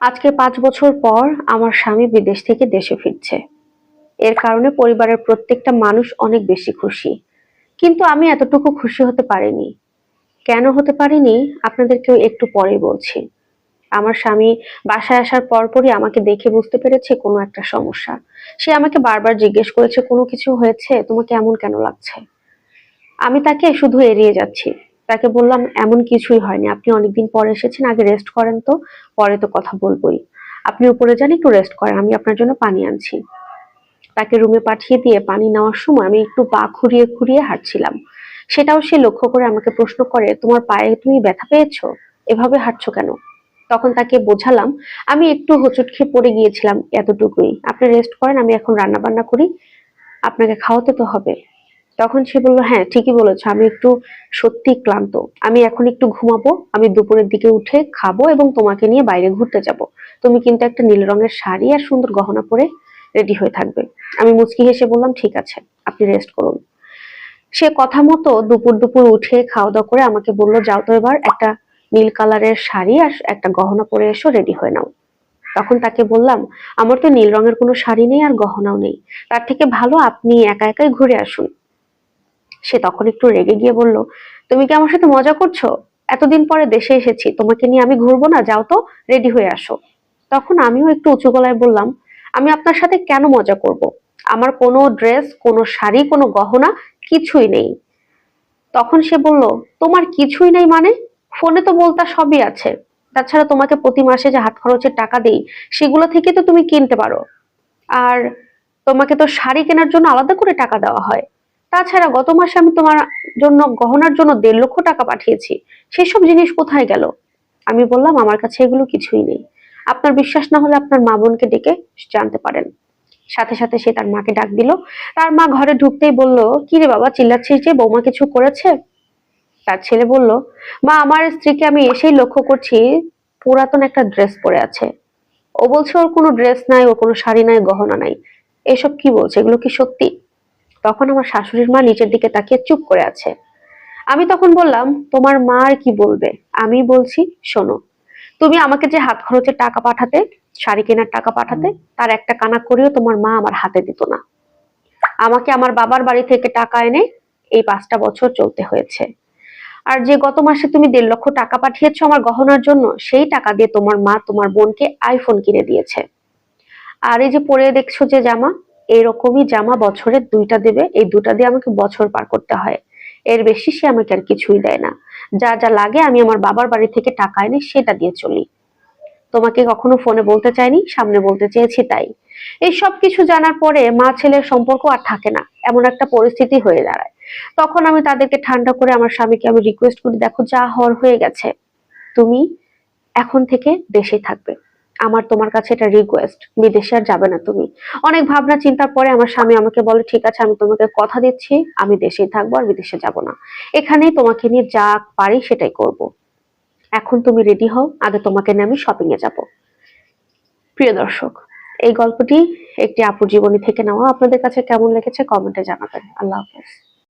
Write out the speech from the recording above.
আজকে পাঁচ বছর পর আমার স্বামী বিদেশ থেকে দেশে ফিরছে। এর কারণে পরিবারের প্রত্যেকটা মানুষ অনেক বেশি খুশি। কিন্তু আমি এতটুকু খুশি হতে পারিনি। কেন হতে পারিনি? আপনাদেরকেও একটু পরেই বলছি। আমার স্বামী বাসায় আসার পরপরই আমাকে দেখে বুঝতে পেরেছে কোনো একটা সমস্যা। সে আমাকে বারবার জিজ্ঞেস করেছে, কোনো কিছু হয়েছে? তোমাকে এমন কেন লাগছে? আমি তাকে শুধু এড়িয়ে যাচ্ছি। তাকে বললাম, এমন কিছুই হয়নি। আপনি অনেকদিন পরে এসেছেন, আগে রেস্ট করেন তো, পরে তো কথা বলবোই। আপনি উপরে যান, একটু রেস্ট করেন, আমি আপনার জন্য পানি আনছি। তাকে রুমে পাঠিয়ে দিয়ে পানি নেওয়ার সময় আমি একটু পা খুঁড়িয়ে খুঁড়িয়ে হাঁটছিলাম। সেটাও সে লক্ষ্য করে আমাকে প্রশ্ন করে, তোমার পায়ে তুমি ব্যথা পেয়েছ? এভাবে হাঁটছো কেন? তখন তাকে বোঝালাম, আমি একটু হোঁচট খেয়ে পড়ে গিয়েছিলাম এতটুকুই। আপনি রেস্ট করেন, আমি এখন রান্না বান্না করি। আপনাকে খাওয়াতে তো হবে। তখন সে বলল হ্যাঁ ঠিকই বলেছ, আমি একটু সত্যি ক্লান্ত। আমি এখন একটু ঘুমাবো, আমি দুপুরের দিকে উঠে খাব এবং তোমাকে নিয়ে বাইরে ঘুরতে যাব। তুমি কিন্তু একটা নীল রঙের শাড়ি আর সুন্দর গহনা পরে রেডি হয়ে থাকবে। আমি মুচকি হেসে বললাম, ঠিক আছে, আপনি রেস্ট করুন। সে কথা মতো দুপুর দুপুর উঠে খাওয়া দাওয়া করে আমাকে বলল, যাও তো এবার, একটা নীল কালারের শাড়ি আর একটা গহনা পরে এসো, রেডি হয়ে নাও। তখন তাকে বললাম, আমার তো নীল রঙের কোনো শাড়ি নেই আর গহনাও নেই। তার থেকে ভালো আপনি একা একাই ঘুরে আসুন। সে তখন একটু রেগে গিয়ে বলল, তুমি কি আমার সাথে মজা করছ? এতদিন পরে দেশে এসেছি, তোমাকে নিয়ে আমি ঘুরবো না, যাও তো, রেডি হয়ে আসো। তখন আমিও একটু উঁচু গলায় বললাম, আমি আপনার সাথে কেন মজা করব। আমার কোনো ড্রেস, কোনো শাড়ি, কোনো গহনা কিছুই নেই। তখন সে বলল, তোমার কিছুই নেই মানে? ফোনে তো বলতা সবই আছে। তাছাড়া তোমাকে প্রতি মাসে যে হাত খরচের টাকা দেই, সেগুলো থেকে তো তুমি কিনতে পারো। আর তোমাকে তো শাড়ি কেনার জন্য আলাদা করে টাকা দেওয়া হয়। তাছাড়া গত মাসে আমি তোমার জন্য, গহনার জন্য দেড় লক্ষ টাকা পাঠিয়েছি। সেসব জিনিস কোথায় গেল? আমি বললাম, আমার কাছে এগুলো কিছুই নেই। আপনার বিশ্বাস না হলে আপনার মা বোনকে ডেকে জানতে পারেন। সাথে সাথে সে তার মাকে ডাক দিল। তার মা ঘরে ঢুকতেই বলল কি রে বাবা, চিল্লাচ্ছিস যে, বৌমা কিছু করেছে? তার ছেলে বলল, মা, আমার স্ত্রীকে আমি এসেই লক্ষ্য করছি, পুরাতন একটা ড্রেস পরে আছে। ও বলছে, ওর কোনো ড্রেস নাই, ওর কোনো শাড়ি নাই, গহনা নাই। এসব কি বলছে? এগুলো কি সত্যি? তখন আমার শাশুড়ির মা নিচের দিকে তাকিয়ে চুপ করে আছে। আমি তখন বললাম, তোমার মা আর কি বলবে? আমি বলছি, শোনো, তুমি আমাকে যে হাত খরচের টাকা পাঠাতে, শাড়ি কেনার টাকা পাঠাতে, তার একটা কানা করেও তোমার মা আমার হাতে দিত না। আমাকে আমার বাবার বাড়ি থেকে টাকা এনে এই পাঁচটা বছর চলতে হয়েছে। আর যে গত মাসে তুমি দেড় লক্ষ টাকা পাঠিয়েছো আমার গহনার জন্য, সেই টাকা দিয়ে তোমার মা তোমার বোনকে আইফোন কিনে দিয়েছে। আর এই যে পরে দেখছ যে জামা এরকমই জামা বছরে দুইটা দেবে, এই দুটা দিয়ে আমাকে বছর পার করতে হয়। এর বেশি সে আমাকে আর কিছুই দেয় না। যা যা লাগে আমি আমার বাবার বাড়ি থেকে টাকা এনে সেটা দিয়ে চলি। তোমাকে কখনো ফোনে বলতে চাইনি, সামনে বলতে চেয়েছি তাই। এই সব কিছু জানার পরে মা ছেলের সম্পর্ক আর থাকে না, এমন একটা পরিস্থিতি হয়ে দাঁড়ায়। তখন আমি তাদেরকে ঠান্ডা করে আমার স্বামীকে আমি রিকোয়েস্ট করি, দেখো যা হওয়ার হয়ে গেছে। তুমি এখন থেকে দেশে থাকবে। আমার তোমার কাছে এটা রিকোয়েস্ট বিদেশে আর যাবে না তুমি। অনেক ভাবনা চিন্তার পরে আমার স্বামী আমাকে বলে, ঠিক আছে, আমি তোমাকে কথা দিচ্ছি, আমি দেশেই থাকব আর বিদেশে যাব না। এখানেই তোমাকে নিয়ে যা পারি সেটাই করব। এখন তুমি রেডি হও, আগে তোমাকে নিয়ে আমি শপিং এ যাব। প্রিয় দর্শক, এই গল্পটি একটি আপুর জীবনী থেকে নেওয়া। আপনাদের কাছে কেমন লেগেছে? কমেন্টে জানাবেন। আল্লাহ হাফেজ।